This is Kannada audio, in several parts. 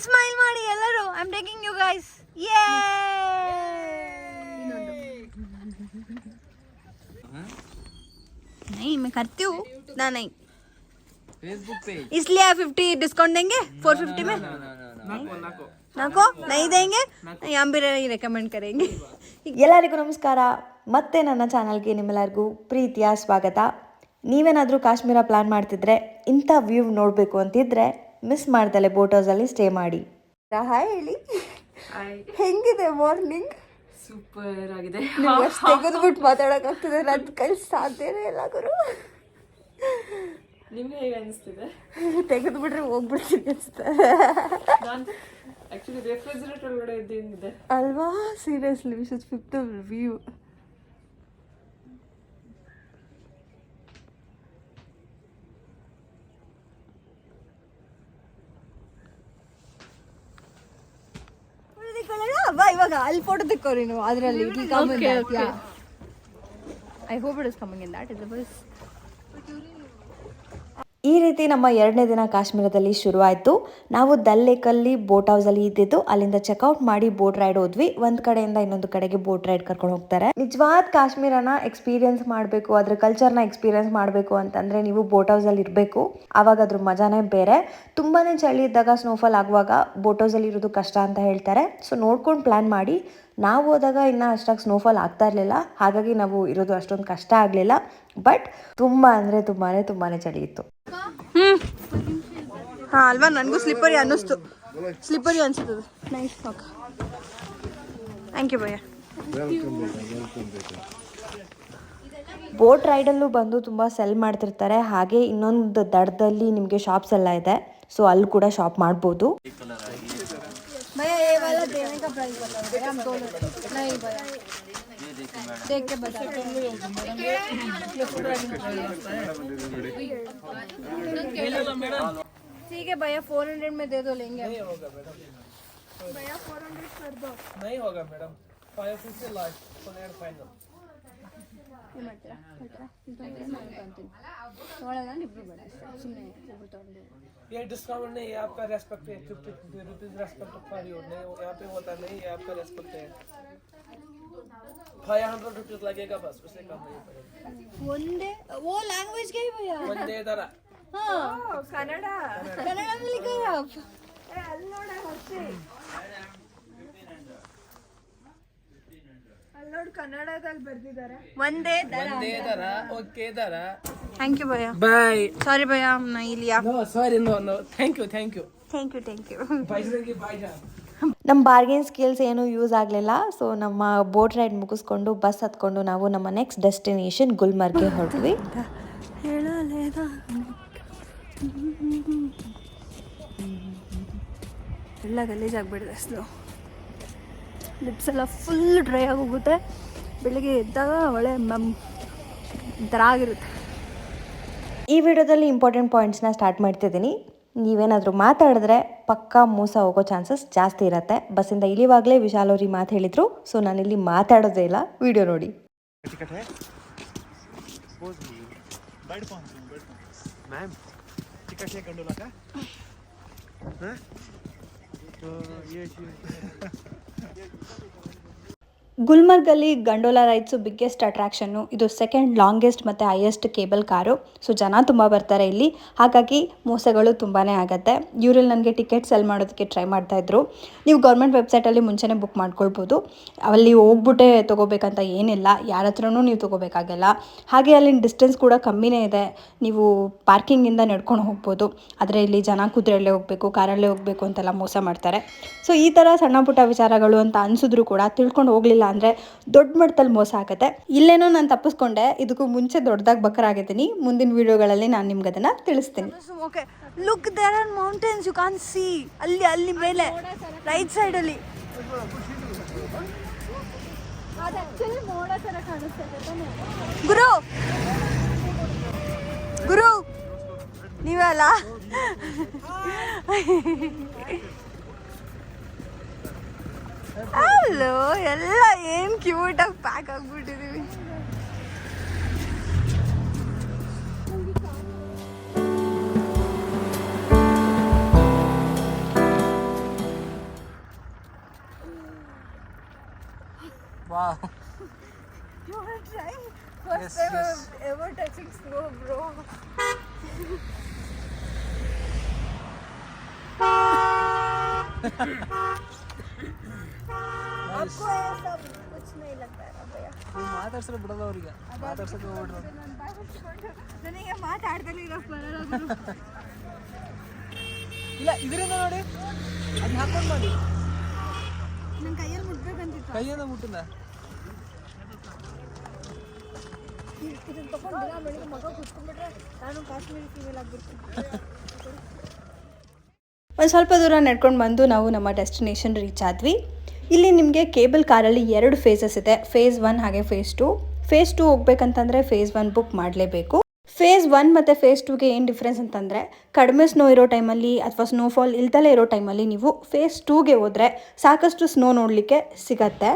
ಸ್ಮೈಲ್ ಮಾಡಿ ಎಲ್ಲರೂ I am taking you guys ಯೇ नहीं मैं करती हूँ ना नहीं फेसबुक पेज इसलिए आप फिफ्टी डिस्काउंट देंगे फोर फिफ्टी में नाको नहीं देंगे यहाँ भी ರೆಕಮೆಂಡ್ करेंगे ಎಲ್ಲರಿಗೂ ನಮಸ್ಕಾರ ಮತ್ತೆ ನನ್ನ ಚಾನಲ್ಗೆ ನಿಮ್ಮೆಲ್ಲರಿಗೂ ಪ್ರೀತಿಯ ಸ್ವಾಗತ ನೀವೇನಾದರೂ ಕಾಶ್ಮೀರ ಪ್ಲಾನ್ ಮಾಡ್ತಿದ್ರೆ ಇಂಥ ವ್ಯೂ ನೋಡಬೇಕು ಅಂತಿದ್ರೆ ಮಿಸ್ ಮಾಡ್ದಲೆ ಬೋಟ್ ಹೌಸಲ್ಲಿ ಸ್ಟೇ ಮಾಡಿ ಹಾಯ್ ಹೇಳಿ. ಹೆಂಗಿದೆ ಮಾರ್ನಿಂಗ್ ಸೂಪರ್ ಆಗಿದೆ. ತೆಗೆದ್ಬಿಟ್ಟು ಮಾತಾಡೋಕ್ಕಾಗ್ತದೆ ನನ್ನ ಕೈಲಿ ಸಾಧ್ಯನೇ ಇಲ್ಲ ಗುರು. ನಿಮ್ಗೆ ಹೇಗೆ ಅನಿಸ್ತಿದೆ? ತೆಗೆದ್ಬಿಟ್ರೆ ಹೋಗ್ಬಿಡ್ತೀನಿ ಅನ್ಸುತ್ತೆ. ನಾನು ಆಕ್ಚುಲಿ ರೆಫ್ರಿಜರೇಟರ್ ಒಳಗಡೆ ಇದ್ದೇನಿದೆ ಅಲ್ವಾ? Seriously wish is fifth view ಇವಾಗ ಅಲ್ಲಿ ಫೋಟೋ ತೆಕ್ಕೋ ನೀನು ಅದರಲ್ಲಿ I hope it is coming in that is bus ಈ ರೀತಿ ನಮ್ಮ ಎರಡನೇ ದಿನ ಕಾಶ್ಮೀರದಲ್ಲಿ ಶುರುವಾಯಿತು. ನಾವು ದಲ್ ಲೇಕಲ್ಲಿ ಬೋಟ್ ಹೌಸಲ್ಲಿ ಇದ್ದಿದ್ದು, ಅಲ್ಲಿಂದ ಚೆಕ್ಔಟ್ ಮಾಡಿ ಬೋಟ್ ರೈಡ್ ಹೋದ್ವಿ. ಒಂದು ಕಡೆಯಿಂದ ಇನ್ನೊಂದು ಕಡೆಗೆ ಬೋಟ್ ರೈಡ್ ಕರ್ಕೊಂಡು ಹೋಗ್ತಾರೆ. ನಿಜವಾದ ಕಾಶ್ಮೀರನ ಎಕ್ಸ್ಪೀರಿಯನ್ಸ್ ಮಾಡಬೇಕು, ಅದ್ರ ಕಲ್ಚರ್ನ ಎಕ್ಸ್ಪೀರಿಯನ್ಸ್ ಮಾಡಬೇಕು ಅಂತಂದರೆ ನೀವು ಬೋಟ್ ಹೌಸಲ್ಲಿ ಇರಬೇಕು. ಆವಾಗ ಅದ್ರ ಮಜಾನೇ ಬೇರೆ. ತುಂಬಾ ಚಳಿ ಇದ್ದಾಗ ಸ್ನೋಫಾಲ್ ಆಗುವಾಗ ಬೋಟ್ ಹೌಸಲ್ಲಿ ಇರೋದು ಕಷ್ಟ ಅಂತ ಹೇಳ್ತಾರೆ. ಸೊ ನೋಡ್ಕೊಂಡು ಪ್ಲ್ಯಾನ್ ಮಾಡಿ. ನಾವು ಹೋದಾಗ ಇನ್ನೂ ಅಷ್ಟಾಗಿ ಸ್ನೋಫಾಲ್ ಆಗ್ತಾ ಇರಲಿಲ್ಲ. ಹಾಗಾಗಿ ನಾವು ಇರೋದು ಅಷ್ಟೊಂದು ಕಷ್ಟ ಆಗಲಿಲ್ಲ. ಬಟ್ ತುಂಬ ಅಂದರೆ ತುಂಬಾ ತುಂಬಾ ಚಳಿ ಇತ್ತು. ಹಾ ಅಲ್ವಾ? ನನಗೂ ಸ್ಲಿಪ್ಪರಿ ಅನ್ನಿಸ್ತು. ಸ್ಲಿಪ್ಪರಿ ಅನಿಸ್ತದೆ ನೈಸ್ ಥ್ಯಾಂಕ್ ಯು ಭಯ್ಯ. ಬೋಟ್ ರೈಡಲ್ಲೂ ಬಂದು ತುಂಬ ಸೆಲ್ ಮಾಡ್ತಿರ್ತಾರೆ. ಹಾಗೆ ಇನ್ನೊಂದು ದಡದಲ್ಲಿ ನಿಮಗೆ ಶಾಪ್ಸ್ ಎಲ್ಲ ಇದೆ ಸೊ ಅಲ್ಲಿ ಕೂಡ ಶಾಪ್ ಮಾಡ್ಬೋದು. भैया देख के ठीक है भैया फोर हंड्रेड में दे दो लेंगे। नहीं होगा मैडम। भैया फोर हंड्रेड कर दो। नहीं होगा madam. Five fifty last final ये डिस्काउंट नहीं। है आपका रेस्पेक्ट है। फिफ्टी रुपीज़ रेस्पेक्ट यहाँ पे होता नहीं है आपका रेस्पेक्ट है। फाइव हंड्रेड रुपीज लगेगा बस उससे कम नहीं पड़ेगा ಒಂದೇ ಓ ಲ್ಯಾಂಗ್ವೇಜ್ ಗೆ ಭಯ್ಯ ಒಂದೇ ದರ हाँ कन्नड़ा कन्नड़ा में लिखा है आप ಒಂದೇ ದರ ಒಂದೇ ದರ ಓಕೆ ದರ ಥ್ಯಾಂಕ್ ಯು ಭಯ್ಯ ಬಾಯ್ ಸಾರಿ ಭಯ್ಯ नहीं लिया no sorry no no thank you thank you thank you thank you पैसे की बाई जान ನಮ್ಮ ಬಾರ್ಗೇನ್ ಸ್ಕಿಲ್ಸ್ ಏನೂ ಯೂಸ್ ಆಗಲಿಲ್ಲ. ಸೊ ನಮ್ಮ ಬೋಟ್ ರೈಡ್ ಮುಗಿಸ್ಕೊಂಡು ಬಸ್ ಹತ್ಕೊಂಡು ನಾವು ನಮ್ಮ ನೆಕ್ಸ್ಟ್ ಡೆಸ್ಟಿನೇಷನ್ ಗುಲ್ಮರ್ಗೆ ಹೊರಟ್ವಿ. ಎಲ್ಲ ಗಲೀಜ್ ಆಗಿಬಿಡಿದೆ ಸ್ಲೋ ಲಿಪ್ಸ್ ಎಲ್ಲ ಫುಲ್ ಡ್ರೈ ಆಗೋಗುತ್ತೆ. ಬೆಳಿಗ್ಗೆ ಎದ್ದಾಗ ಒಳ್ಳೆ ಮಮ್ ಆಗಿರುತ್ತೆ. ಈ ವಿಡಿಯೋದಲ್ಲಿ ಇಂಪಾರ್ಟೆಂಟ್ ಪಾಯಿಂಟ್ಸ್ನ ಸ್ಟಾರ್ಟ್ ಮಾಡ್ತಿದ್ದೀನಿ. ನೀವೇನಾದರೂ ಮಾತಾಡಿದ್ರೆ ಪಕ್ಕಾ ಮೋಸ ಹೋಗೋ ಚಾನ್ಸಸ್ ಜಾಸ್ತಿ ಇರುತ್ತೆ. ಬಸ್ಸಿಂದ ಇಳಿವಾಗಲೇ ವಿಶಾಲ್ ಅವ್ರಿಗೆ ಮಾತು ಹೇಳಿದರು. ಸೊ ನಾನು ಇಲ್ಲಿ ಮಾತಾಡೋದೇ ಇಲ್ಲ. ವಿಡಿಯೋ ನೋಡಿ. Ma'am ಗುಲ್ಮರ್ಗಲ್ಲಿ gondola rides biggest attraction ಇದು ಸೆಕೆಂಡ್ ಲಾಂಗೆಸ್ಟ್ ಮತ್ತು ಹೈಯೆಸ್ಟ್ ಕೇಬಲ್ ಕಾರು. ಸೊ ಜನ ತುಂಬ ಬರ್ತಾರೆ ಇಲ್ಲಿ. ಹಾಗಾಗಿ ಮೋಸಗಳು ತುಂಬಾ ಆಗುತ್ತೆ. ಇವರಲ್ಲಿ ನನಗೆ ಟಿಕೆಟ್ ಸೆಲ್ ಮಾಡೋದಕ್ಕೆ ಟ್ರೈ ಮಾಡ್ತಾಯಿದ್ರು ನೀವು ಗೌರ್ಮೆಂಟ್ ವೆಬ್ಸೈಟಲ್ಲಿ ಮುಂಚೆನೇ ಬುಕ್ ಮಾಡ್ಕೊಳ್ಬೋದು. ಅಲ್ಲಿ ಹೋಗ್ಬಿಟ್ಟೆ ತೊಗೋಬೇಕಂತ ಏನಿಲ್ಲ. ಯಾರ ಹತ್ರನೂ ನೀವು ತೊಗೋಬೇಕಾಗಲ್ಲ. ಹಾಗೆ ಅಲ್ಲಿನ ಡಿಸ್ಟೆನ್ಸ್ ಕೂಡ ಕಮ್ಮಿನೇ ಇದೆ. ನೀವು ಪಾರ್ಕಿಂಗಿಂದ ನಡ್ಕೊಂಡು ಹೋಗ್ಬೋದು. ಆದರೆ ಇಲ್ಲಿ ಜನ ಕುದುರೆಯಲ್ಲೇ ಹೋಗಬೇಕು, ಕಾರಲ್ಲೇ ಹೋಗಬೇಕು ಅಂತೆಲ್ಲ ಮೋಸ ಮಾಡ್ತಾರೆ. ಸೊ ಈ ಥರ ಸಣ್ಣ ಪುಟ್ಟ ವಿಚಾರಗಳು ಅಂತ ಅನಿಸಿದ್ರು ಕೂಡ ತಿಳ್ಕೊಂಡು ಹೋಗಲಿಲ್ಲ ಅಂದರೆ ದೊಡ್ಡ ಮಟ್ಟದಲ್ಲಿ ಮೋಸ ಆಗುತ್ತೆ. ಇಲ್ಲೇನೋ ನಾನು ತಪ್ಪಿಸ್ಕೊಂಡೆ, ಇದಕ್ಕೂ ಮುಂಚೆ ದೊಡ್ಡದಾಗಿ ಬಕರಾಗಿದ್ದೀನಿ. ಮುಂದಿನ ವೀಡಿಯೋಗಳಲ್ಲಿ ನಾನು ನಿಮ್ಗೆ ಅದನ್ನು ತಿಳಿಸ್ತೀನಿ. Okay look there are mountains you can see ಅಲ್ಲಿ ಅಲ್ಲಿ ಮೇಲೆ ರೈಟ್ ಸೈಡಲ್ಲಿ ಗುರು! ಗುರು! ನೀವೇ Hello, hello! ಅಲ್ಲೋ ಎಲ್ಲ ಏನು ಕ್ಯೂಟಾಗಿ ಪ್ಯಾಕ್ ಆಗ್ಬಿಟ್ಟಿದ್ದೀವಿ Wow. You are trying first yes, time yes. ever touching snow, bro. Ha ಮಾತಾಡ್ಸಲ್ಲ ಬಿಡಲ್ಲ ಅವ್ರಿಗೆ ಮಾತಾಡ್ಸಕ್ಕೆ ನನಗೆ ಮಾತಾಡ್ದಲೇ ಇರೋಕ್ಕೆ ಬರಲ್ಲ ಗುರು. ಇಲ್ಲ ಇದರಿಂದ ನೋಡಿ ಅದನ್ನ ಹಾಕೊಂಡು ಮಾಡಿ. ನನ್ನ ಕೈಯಲ್ಲಿ ಮುಟ್ಬೇಕಂತಿತ್ತು ಕೈಯಿಂದ ಮುಟ್ಟಿಲ್ಲ ಇದನ್ನ ತಗೊಂಡು ದಿನ ಬೆಳಿಗ್ಗೆ ಮಗ ಕುತ್ಕೊಂಡ್ಬಿಟ್ರೆ ನಾನು ಕಾಶ್ಮೀರಿ ಫೀಮೇಲ್ ಆಗ್ಬಿಡ್ತೀನಿ. ಒಂದು ಸ್ವಲ್ಪ ದೂರ ನಡ್ಕೊಂಡು ಬಂದು ನಾವು ನಮ್ಮ ಡೆಸ್ಟಿನೇಷನ್ ರೀಚ್ ಆದ್ವಿ. ಇಲ್ಲಿ ನಿಮಗೆ ಕೇಬಲ್ ಕಾರಲ್ಲಿ ಎರಡು ಫೇಸಸ್ ಇದೆ. ಫೇಸ್ ಒನ್ ಹಾಗೆ ಫೇಸ್ ಟು ಫೇಸ್ ಟು ಹೋಗ್ಬೇಕಂತಂದ್ರೆ ಫೇಸ್ ಒನ್ ಬುಕ್ ಮಾಡಲೇಬೇಕು. ಫೇಸ್ ಒನ್ ಮತ್ತು ಫೇಸ್ ಟೂಗೆ ಏನು ಡಿಫ್ರೆನ್ಸ್ ಅಂತಂದರೆ ಕಡಿಮೆ ಸ್ನೋ ಇರೋ ಟೈಮಲ್ಲಿ ಅಥವಾ ಸ್ನೋಫಾಲ್ ಇಲ್ದಲೇ ಇರೋ ಟೈಮಲ್ಲಿ ನೀವು ಫೇಸ್ ಟೂಗೆ ಹೋದರೆ ಸಾಕಷ್ಟು ಸ್ನೋ ನೋಡಲಿಕ್ಕೆ ಸಿಗತ್ತೆ.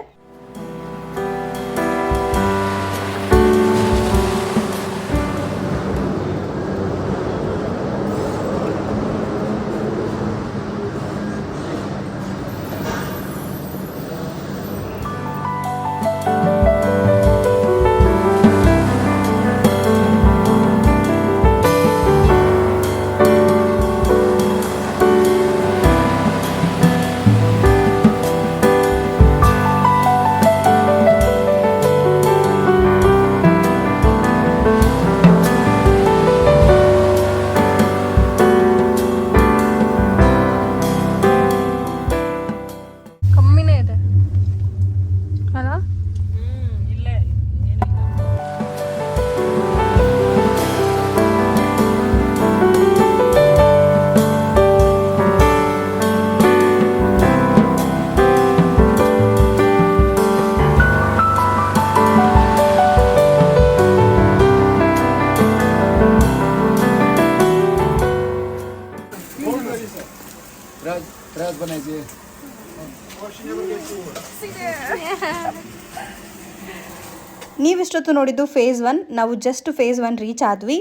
ನೀವಿಷ್ಟೊತ್ತು ನೋಡಿದ್ದು ಫೇಸ್ ಒನ್ ನಾವು ಜಸ್ಟ್ ಫೇಸ್ ಒನ್ ರೀಚ್ ಆದ್ವಿ.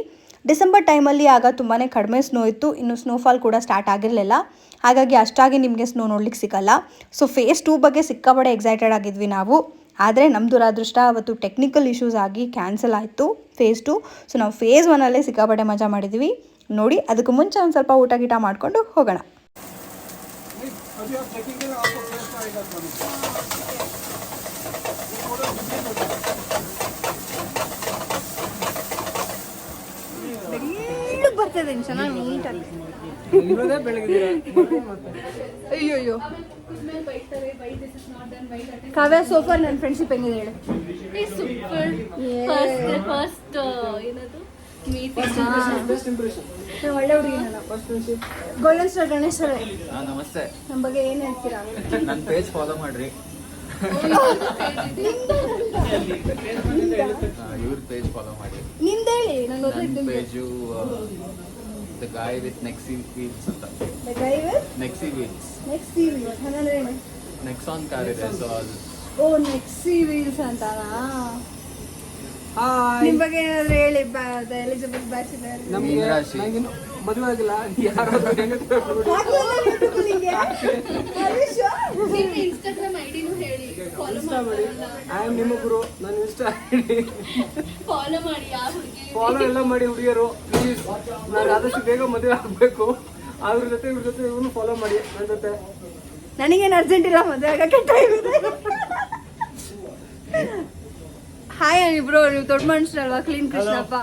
ಡಿಸೆಂಬರ್ ಟೈಮಲ್ಲಿ ಆಗ ತುಂಬಾ ಕಡಿಮೆ ಸ್ನೋ ಇತ್ತು. ಇನ್ನು ಸ್ನೋಫಾಲ್ ಕೂಡ ಸ್ಟಾರ್ಟ್ ಆಗಿರಲಿಲ್ಲ. ಹಾಗಾಗಿ ಅಷ್ಟಾಗಿ ನಿಮಗೆ ಸ್ನೋ ನೋಡ್ಲಿಕ್ಕೆ ಸಿಗಲ್ಲ. ಸೊ ಫೇಸ್ ಟೂ ಬಗ್ಗೆ ಸಿಕ್ಕಾಪಡೆ ಎಕ್ಸೈಟೆಡ್ ಆಗಿದ್ವಿ ನಾವು. ಆದರೆ ನಮ್ಮ ದುರಾದೃಷ್ಟ ಅವತ್ತು ಟೆಕ್ನಿಕಲ್ ಇಶ್ಯೂಸ್ ಆಗಿ ಕ್ಯಾನ್ಸಲ್ ಆಯಿತು ಫೇಸ್ ಟು ಸೊ ನಾವು ಫೇಸ್ ಒನ್ನಲ್ಲೇ ಸಿಕ್ಕಾಪಡೆ ಮಜಾ ಮಾಡಿದ್ವಿ. ನೋಡಿ, ಅದಕ್ಕೆ ಮುಂಚೆ ಒಂದು ಸ್ವಲ್ಪ ಊಟ ಗೀಟ ಮಾಡಿಕೊಂಡು ಹೋಗೋಣ. ಬರ್ತದೆ ಚೆನ್ನಾಗಿ ನೀಟಾಗಿ. ಅಯ್ಯೋ ಅಯ್ಯೋ ಕಾವ್ಯ ಸೋಫಾ ನನ್ನ ಫ್ರೆಂಡ್ಶಿಪ್ ಹೆಂಗಿದೆ ಹೇಳು. ಫಸ್ಟ್ ಏನದು? ಒಳ್ಳೆ ಹುಡುಗಿ ನಾನು. ಗೋಲ್ಡನ್ ಸ್ಟಾರ್ ಗಣೇಶ್ ಸರ್ ನಮಸ್ತೆ. ನಮ್ಮ ಬಗ್ಗೆ ಏನು ಹೇಳ್ತೀರಾ? ನನ್ನ ಪೇಜ್ ಫಾಲೋ ಮಾಡ್ರಿ. ಇವ್ರ ಪೇಜ್ ಫಾಲೋ ಮಾಡಿ. ನಿಂದೇಳಿ ನಾನು ನನ್ನ page the guy with next wheels ಅಂತ guy with next wheels next wheels ಹಂಗಂದ್ರೆ ಏನು ನೆಕ್ಸಾನ್ ಕಾರ್ ಇದೆ ಸೊ ಅದು ಓ ನೆಕ್ಸಿ ವೀಲ್ಸ್ ಅಂತಾನಾ ಹಾಯ್ ನಿಮ್ಮ ಬಗ್ಗೆ ಏನಾದ್ರು ಹೇಳಿ ಎಲಿಜಬೆತ್ ಬ್ಯಾಚುಲರ್ ನಮ್ಗೆ ಮೀನರಾಶಿ. ನಂಗಿನ್ನು ಮದುವೆ ಆಗಿಲ್ಲ ಯಾರೋ ಹೆಂಗಸ್ರು ಇನ್ಸ್ಟಾಗ್ರಾಮ್ ಐಡಿನೂ ಹೇಳಿ ಫಾಲೋ ಇನ್ಸ್ಟಾ ಮಾಡಿ. ಐ ಆಮ್ ನಿಮ್ಮ ಗುರು ನನ್ನ ಇಷ್ಟ ಐಡಿ ಫಾಲೋ ಮಾಡಿ ಫಾಲೋ ಎಲ್ಲ ಮಾಡಿ ಹುಡುಗಿಯರು ಪ್ಲೀಸ್ ನಾನು ಆದಷ್ಟು ಬೇಗ ಮದುವೆ ಆಗಬೇಕು. ಅದ್ರ ಜೊತೆ ಇವ್ರ ಜೊತೆ ಇವನು ಫಾಲೋ ಮಾಡಿ ನನ್ನ ಜೊತೆ. ನನಗೇನು ಅರ್ಜೆಂಟ್ ಇಲ್ಲ ಮದುವೆ ಆಗಕ್ಕೆ ಟೈಮ್ ಇದೆ. ಹಾಯ್ ಇಬ್ರು ನೀವು ದೊಡ್ಡ ಮನುಷ್ಯರಲ್ವಾ? ಕ್ಲೀನ್ ಕೃಷ್ಣಪ್ಪ.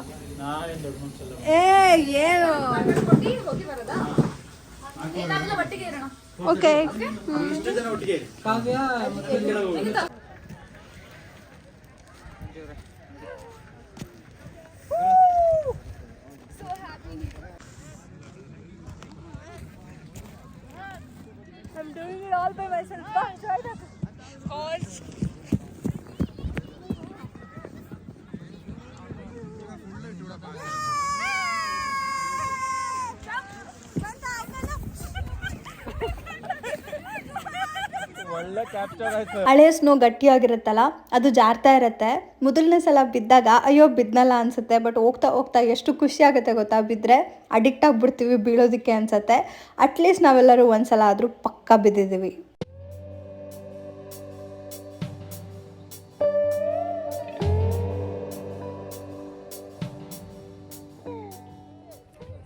ಏ ಏನು? Okay Kavya all by myself. Try that. ಹಳೆ ಸ್ನೋ ಗಟ್ಟಿಯಾಗಿರುತ್ತಲ್ಲ ಅದು ಜಾರ್ತಾ ಇರುತ್ತೆ. ಮೊದಲನೇ ಸಲ ಬಿದ್ದಾಗ ಅಯ್ಯೋ ಬಿದ್ದನಲ್ಲ ಅನ್ಸುತ್ತೆ. ಬಟ್ ಹೋಗ್ತಾ ಹೋಗ್ತಾ ಎಷ್ಟು ಖುಷಿ ಆಗುತ್ತೆ ಗೊತ್ತಾ? ಬಿದ್ದರೆ ಅಡಿಕ್ಟ್ ಆಗಿಬಿಡ್ತೀವಿ ಬೀಳೋದಕ್ಕೆ ಅನ್ಸುತ್ತೆ. ಅಟ್ಲೀಸ್ಟ್ ನಾವೆಲ್ಲರೂ ಒಂದ್ಸಲ ಆದರೂ ಪಕ್ಕ ಬಿದ್ದಿದ್ದೀವಿ.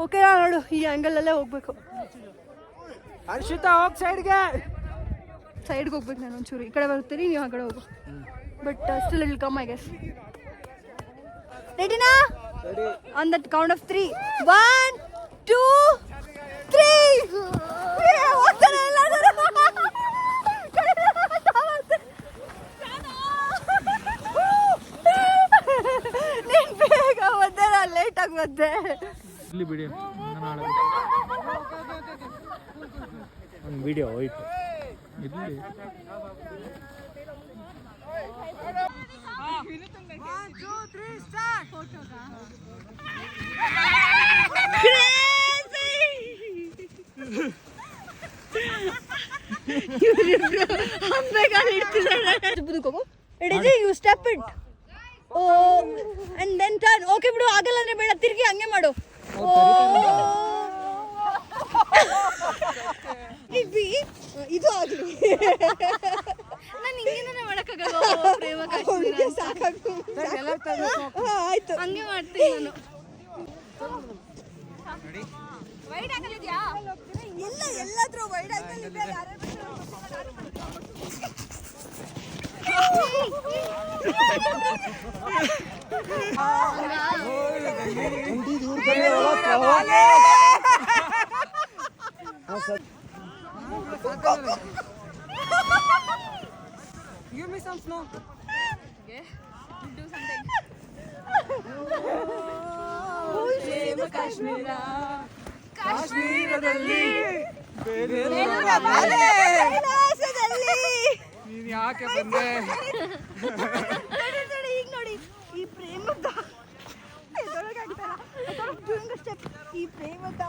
ಓಕೆ ನೋಡು ಈ ಆ್ಯಂಗಲಲ್ಲೇ ಹೋಗ್ಬೇಕು. ಅರ್ಷಿತಾ ಹೋಗ್ ಸೈಡ್ಗೆ ಸೈಡ್ಗೆ ಹೋಗ್ಬೇಕು ನಾನು ಒಂಚೂರು. ಈ ಕಡೆ ಬರ್ತೀರಿ ನೀವು ಆ ಕಡೆ ಹೋಗು. But still I'll come I guess ರೆಡಿನಾ on that count of three one two three ನೀನ್ ಬೇಗ ಬಂದೆ ನಾನು ಲೇಟಾಗಿ ಬಂದೆ. ಇಲ್ಲಿ ಬಿಡಿ ವಿಡಿಯೋ ಹೋಯ್ತು. ಇಲ್ಲಿ ಹಿಡಿದು you step it oh and then turn okay ಬಿಡು ಆಗಲ್ಲ ಅಂದ್ರೆ ಬೇಡ ತಿರ್ಗಿ ಹಂಗೆ ಮಾಡು ಓ ಇಬ್ಬಿ ಇದು ಆಗ್ಲಿ. ನಾನು ಹಿಂಗೇನೆ ಮಾಡಕ್ಕಾಗಲ್ಲ ಪ್ರೇಮ ಆಯ್ತು. ಹಂಗೆ ಮಾಡ್ತೀನಿ ನಾನು. ಎಲ್ಲ ಎಲ್ಲಾದ್ರೂ ವೈಡ್ ಆಂಗಲ್ ಇದೆ ಯಾರ್ಯಾರು Give me some snow. ನೀನ್ ಯಾಕೆ ಬಂದೆ? ಈಗ ನೋಡಿ. ಈ ಪ್ರೇಮದ ಈ ಪ್ರೇಮದ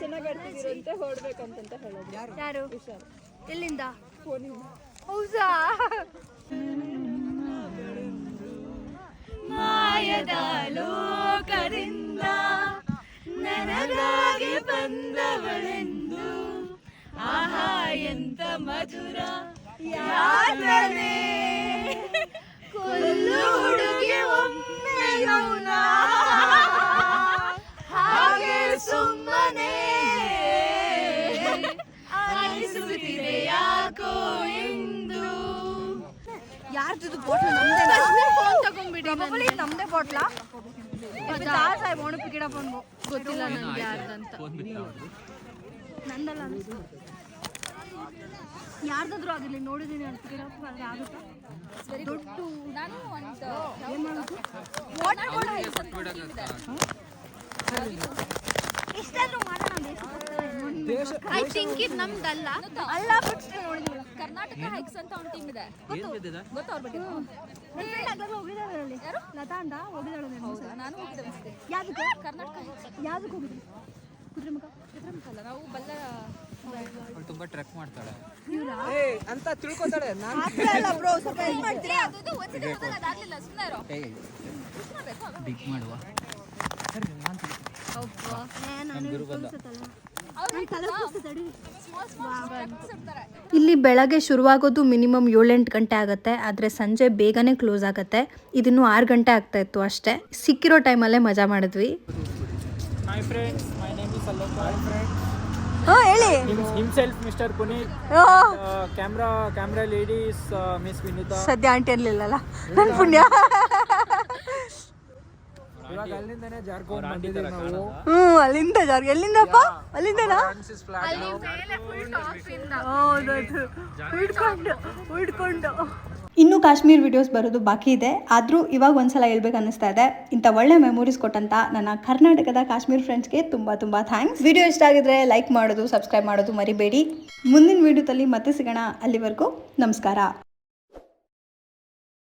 ಚೆನ್ನಾಗಿ ಹೊಡ್ಬೇಕಂತ ಹೇಳೋದು ಯಾರು ಎಲ್ಲಿಂದ ಹೌದಾ ಮಾಯದ ಲೋಕದಿಂದ ನನಗಾಗಿ ಬಂದವಳೆಂದು ಆಹಾ ಎಂತ ಮಧುರ ಯಾತನೆ ಕೊಲ್ಲು ಹುಡುಗಿ ಒಮ್ಮೆ ನಮ್ದೇ ಬಾಟ್ಲ ಆನ್ ಗೊತ್ತಿಲ್ಲ ನನಗೆ ಯಾರ್ದಂತ. ನಂದಲ್ಲ ಯಾರ್ದಾದ್ರೂ ಆಗಿರ್ಲಿ ನೋಡಿದೀನಿ ಅಂತ ಪಿಕ್ ಅಪ್ ಆಗುತ್ತಾ? ದೊಡ್ಡ ನಾನು ಒಂದು ವಾಟರ್. ಐ ಥಿಂಕ್ ಇದು ನಮ್ದಲ್ಲ. ಅಲ್ಲ ಬಟ್ ಕರ್ನಾಟಕ ಹೈಕ್ಸ್ ಅಂತ ಒಂದು ಟೀಮ್ ಇದೆ. ಗೊತ್ತು? ಅವ್ರ ಬಗ್ಗೆ? ಹೋಗಿದ್ದಾಳೆ ಅಲ್ಲಿ ಲತಾ ಅಂತ ಹೋಗಿದ್ದಾಳೆ ನಾನು ಹೋಗಿದ್ದೆ ಅನ್ಸುತ್ತೆ. ಯಾವ್ದಕ್ಕೆ? ಕರ್ನಾಟಕ ಹೈಕ್ಸ್. ಯಾವ್ದಕ್ಕೆ ಹೋಗಿದ್ರಿ ಕುದುರೆಮುಖ? ಅಲ್ಲ ನಾವು ಬಲ್ಲ ತುಂಬಾ ಟ್ರೆಕ್ ಮಾಡ್ತಾಳೆ. ಏ ಅಂತ ತಿಳ್ಕೊತಾಳೆ. ನಾನು ಅಲ್ಲ ಬ್ರೋ ಸ್ವಲ್ಪ ಹೆಲ್ಪ್ ಮಾಡ್ತೀರಾ? ಅದು ಹೋದಾಗ ಅದಾಗ್ಲಿಲ್ಲ ಸುಮ್ಮನೆ ಇರೋ. ಬಿಗ್ ಮಾಡುವ. ಇಲ್ಲಿ ಬೆಳಗ್ಗೆ ಶುರುವಾಗೋದು ಮಿನಿಮಮ್ ಏಳೆಂಟು ಗಂಟೆ ಆಗುತ್ತೆ ಆದರೆ ಸಂಜೆ ಬೇಗನೆ ಕ್ಲೋಸ್ ಆಗುತ್ತೆ. ಇದನ್ನು ಆರು ಗಂಟೆ ಆಗ್ತಾ ಇತ್ತು ಅಷ್ಟೇ. ಸಿಕ್ಕಿರೋ ಟೈಮಲ್ಲೇ ಮಜಾ ಮಾಡಿದ್ವಿ. Hi friends my name is ಅಲ್ಲೋಕ ಹಾ ಹೇಳಿ. Himself mister Puneet camera camera ladies miss Vinita ಸದ್ಯ ಆಂಟಿ ಇರ್ಲಿಲ್ಲಲ್ಲ ನನ್ನ ಪುಣ್ಯ ಇವಾಗ ಅಲ್ಲಿಂದನೇ ಜಾರ್ಕೊಂಡ್ ಬಂದಿದ್ದೀವಿ ನಾವು ಹ್ಮ್ ಅಲ್ಲಿಂದ ಜಾರ್ಗ ಎಲ್ಲಿಂದಪ್ಪ? ಅಲ್ಲಿಂದನಾ? ಹೌದೌದು. ಇನ್ನು ಕಾಶ್ಮೀರ್ ವಿಡಿಯೋಸ್ ಬರೋದು ಬಾಕಿ ಇದೆ. ಆದರೂ ಇವಾಗ ಒಂದ್ಸಲ ಹೇಳ್ಬೇಕು ಅನಿಸ್ತಾ ಇದೆ. ಇಂಥ ಒಳ್ಳೆ ಮೆಮೊರೀಸ್ ಕೊಟ್ಟಂತ ನನ್ನ ಕರ್ನಾಟಕದ ಕಾಶ್ಮೀರ್ ಫ್ರೆಂಡ್ಸ್ಗೆ ತುಂಬ ತುಂಬ ಥ್ಯಾಂಕ್ಸ್ ವಿಡಿಯೋ ಇಷ್ಟ ಆಗಿದ್ರೆ ಲೈಕ್ ಮಾಡೋದು ಸಬ್ಸ್ಕ್ರೈಬ್ ಮಾಡೋದು ಮರಿಬೇಡಿ. ಮುಂದಿನ ವಿಡಿಯೋದಲ್ಲಿ ಮತ್ತೆ ಸಿಗೋಣ. ಅಲ್ಲಿವರೆಗೂ ನಮಸ್ಕಾರ.